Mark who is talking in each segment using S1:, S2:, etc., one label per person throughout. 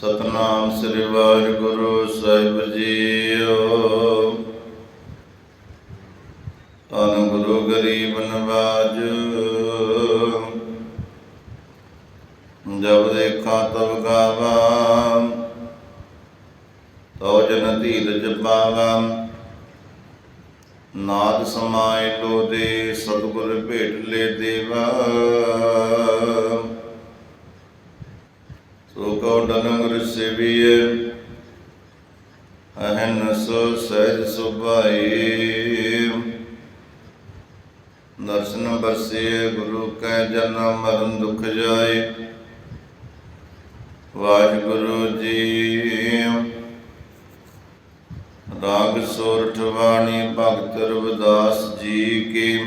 S1: ਸਤਨਾਮ ਸ੍ਰੀ ਵਾਹਿਗੁਰੂ ਸਾਹਿਬ ਜੀਓ। ਧੰਨ ਗੁਰੂ ਗਰੀਬ ਨਵਾਜ। ਜਬ ਦੇਖਾਂ ਤਬ ਗਾਵਾਂ। ਤੋ ਜਨ ਧੀਰਜ ਪਾਵਾਂ। ਨਾਦ ਸਮਾਇ ਲੋ ਦੇ ਸਤਿਗੁਰ ਭੇਟ ਲੈ ਦੇਵਾ ਸੋ ਕਉ ਡਨੰਗਰ ਸੇਵੀਏ ਸਹਿਜ ਸੁਭਾਈ। ਦਰਸ਼ਨ ਬਰਸੇ ਗੁਰੂ ਕੈ ਜਨਮ ਮਰਨ ਦੁਖ ਜਾਏ। ਵਾਹਿਗੁਰੂ ਜੀ, ਰਾਗ ਸੋਰਠ ਬਾਣੀ ਭਗਤ ਰਵਿਦਾਸ ਜੀ ਕੀ।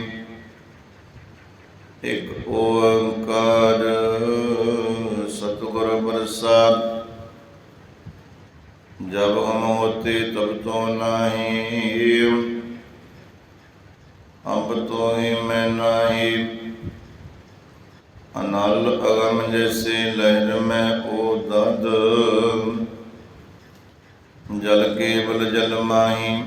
S1: ਇੱਕ ਓੰਕਾਰ ਸਤਿਗੁਰ ਪ੍ਰਸਾਦ ਜਬ ਹਮ ਹੋਤੇ ਤਬ ਤੋ ਨਹੀਂ ਅੰਬ ਤੋ ਹੀ ਮੈਂ ਨਹੀਂ। ਅਨਲ ਅਗਮ ਜੈਸੇ ਲਹਿਰ ਮੈਂ ਓ ਦਦ, ਜਲ ਕੇਵਲ ਜਲ ਮਾਹੀ।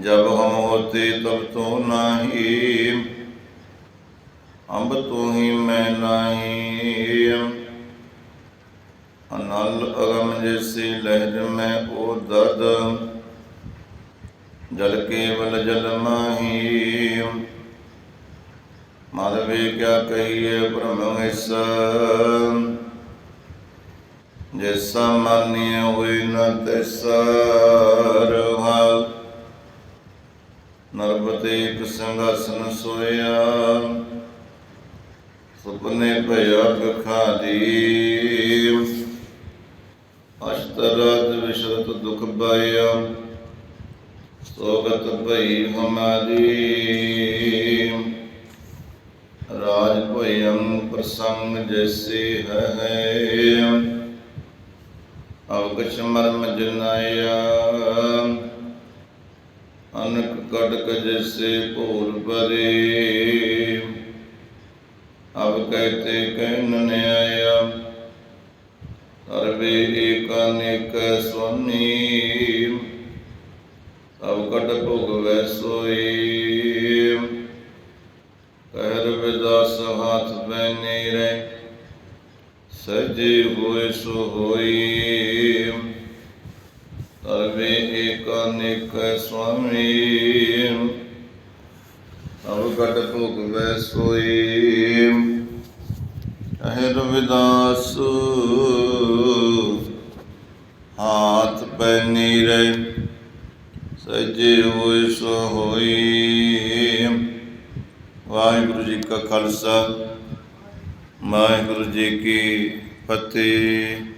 S1: ਜਬ ਹਮ ਹੋਤੇ ਤਬ ਤੋ ਨਹੀਂ, ਅੰਬ ਤੂੰ ਹੀ ਮੈਂ ਨਹੀਂ। ਅਨਲ ਅਗਮ ਜੈਸੀ ਲਹਿਰ ਮੈਂ ਓ ਦਦ ਜਲ ਕੇਵਲ ਜਲ ਮਾਹੀ ਮਾਧਵੇ ਕਿਆ ਕਹੀਏ ਭ੍ਰਮ ਇਸ ਜੈਸਾ ਮਾਨਿਆ ਹੋਏ ਨ ਤੈਸਾ ਰਹਾ ਨਰਬਤੇ ਇੱਕ ਸੰਗਾਸਨ ਸੋਇਆ ਸੁਪਨੇ ਭਇਆ ਗਖਾ तराजविशरतदुःखभय सोगतभैमदीम् राजभयं प्रसंग जैसे है अवकश मर्म जनाया अनक कटक जैसे भूल परे अब कहते कहन न्याया ਜੈਸੇ ਭੂਲ ਪਰੇ ਅਬ ਕਹਤੇ ਕਹਿਨ ਨ ਸੁਨੀ। ਅਬ ਕਟ ਭੋਗ ਵੈ ਸੋਈ। ਕਹਿ ਰਵਿਦਾਸ ਹਾਥ ਬੈਨੇ ਰਹਿ ਸਜੇ ਹੋਏ ਸੋ ਹੋਈ। ਸਰਵੇ ਏਕਾਨੇਕ ਸੁਆਮੀ ਅਬ ਕਟ ਭੋਗ ਵੈ ਸੋਈ। ਕਹਿ ਰਵਿਦਾਸ ਹਾਥ ਪੈ ਨੀਰੇ ਸਜੇ ਹੋਏ ਸੋ ਹੋਈ। ਵਾਹਿਗੁਰੂ ਜੀ ਕਾ ਖਾਲਸਾ ਵਾਹਿਗੁਰੂ ਜੀ ਕੀ ਫਤਿਹ।